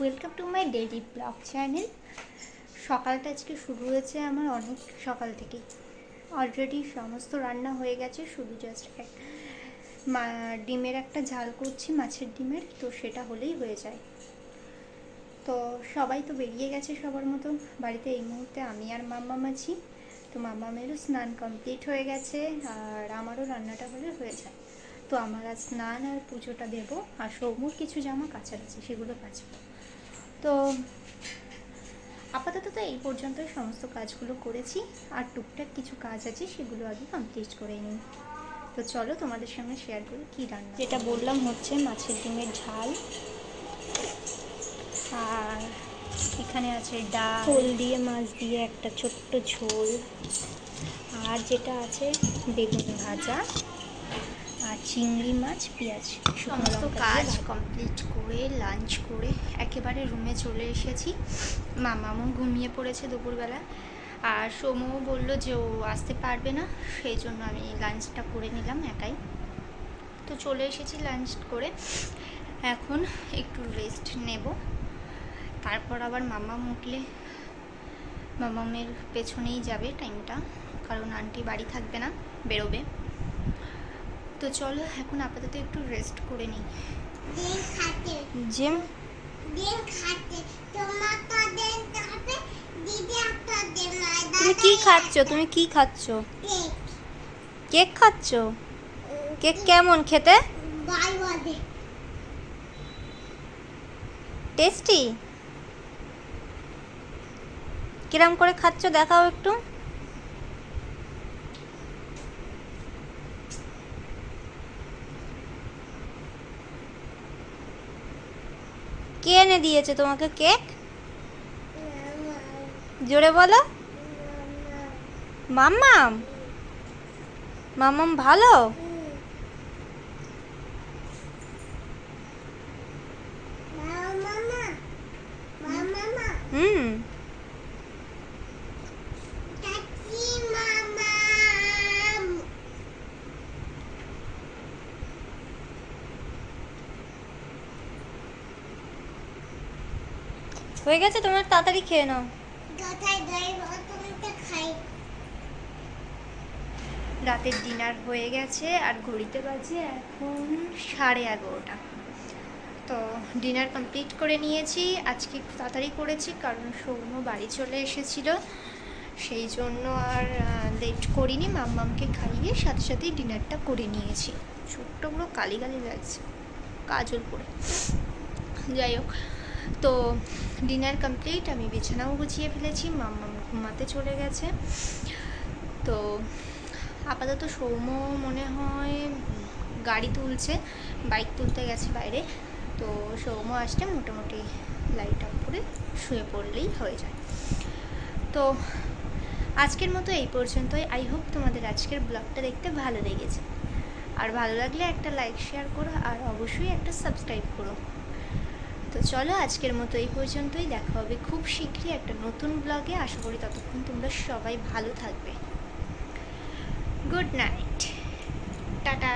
Welcome to my daily blog channel সকালটা আজকে শুরু হয়েছে আমার অনেক সকাল থেকেই। অলরেডি সমস্ত রান্না হয়ে গেছে, শুধু জাস্ট এক মা, ডিমের একটা ঝাল করছি, মাছের ডিমের, তো সেটা হলেই হয়ে যায়। তো সবাই তো বেরিয়ে গেছে সবার মতো বাড়িতে এই মুহূর্তে আমি আর মাম্মাম মাছি তো মাম্মামেরও স্নান কমপ্লিট হয়ে গেছে, আর আমারও রান্নাটা হলে হয়ে যায়। তো আমার আজ স্নান আর পুজোটা দেবো, আর সৌমুর কিছু জামা কাছাকাছি সেগুলো কাচবো। তো আপাতত তো এই পর্যন্ত সমস্ত কাজগুলো করেছি। আর টুকটাক কিছু কাজ আছে সেগুলো আগে কমপ্লিট করে নিই। তো চলো তোমাদের সঙ্গে শেয়ার করি কী রান্না যেটা বললাম হচ্ছে মাছের ডিমের ঝাল। আর এখানে আছে ডাল। ফুল দিয়ে মাছ দিয়ে একটা ছোট্ট ঝোল। আর যেটা আছে বেগুন ভাজা। চিংড়ি মাছ পেঁয়াজ। সমস্ত কাজ কমপ্লিট করে লাঞ্চ করে একেবারে রুমে চলে এসেছি। মামামও ঘুমিয়ে পড়েছে দুপুরবেলা। আর সোমও বলল যে ও আসতে পারবে না সেই জন্য আমি লাঞ্চটা করে নিলাম একাই। তো চলে এসেছি লাঞ্চ করে। এখন একটু রেস্ট নেব। তারপর আবার মামা উঠলে। মামামের পেছনেই যাবে টাইমটা কারণ আন্টি বাড়ি থাকবে না বেরোবে। তো চলো এখন আপাতত একটু রেস্ট করে নিই। নয় তুমি কি খাচ্ছ? তুমি কি খাচ্ছ? কেক খাচ্ছ? কেক কেমন খেতে? টেস্টি? কিরম করে খাচ্ছ? দেখাও একটু। কে এনে দিয়েছে তোমাকে কেক? জোরে বলো। মাম্মাম। মাম্মাম ভালো মামা মামা হুম চাচি মামা হয়ে গেছে? তোমার তাড়াতাড়ি খেয়ে নাও। কোথায় যাই তুমি তো খাই। রাতের ডিনার হয়ে গেছে আর ঘড়িতে বাজে এখন সাড়ে এগারোটা। তো ডিনার কমপ্লিট করে নিয়েছি। আজকে একটু তাড়াতাড়ি করেছি কারণ সৌম্য বাড়ি চলে এসেছিল। সেই জন্য আর লেট করিনি মাম্মামকে খাইয়ে সাথে সাথেই ডিনারটা করে নিয়েছি। ছোট্টগুলো কালি কালি লাগছে কাজল পরে। যাই হোক তো ডিনার কমপ্লিট আমি বিছানাও গুছিয়ে ফেলেছি মাম্মাম ঘুমাতে চলে গেছে। তো আপাতত সৌম্য মনে হয় গাড়ি তুলছে বাইক তুলতে গেছে বাইরে। তো সৌম্য আসলে মোটামুটি লাইট অফ করে শুয়ে পড়লেই হয়ে যায়। তো আজকের মতো এই পর্যন্তই। আই হোপ তোমাদের আজকের ব্লগটা দেখতে ভালো লেগেছে। আর ভালো লাগলে একটা লাইক শেয়ার করো, আর অবশ্যই একটা সাবস্ক্রাইব করো। তো চলো আজকের মতো এই পর্যন্তই। দেখা হবে খুব শীঘ্রই একটা নতুন ব্লগে আশা করি ততক্ষণ তোমরা সবাই ভালো থাকবে। Good night tata.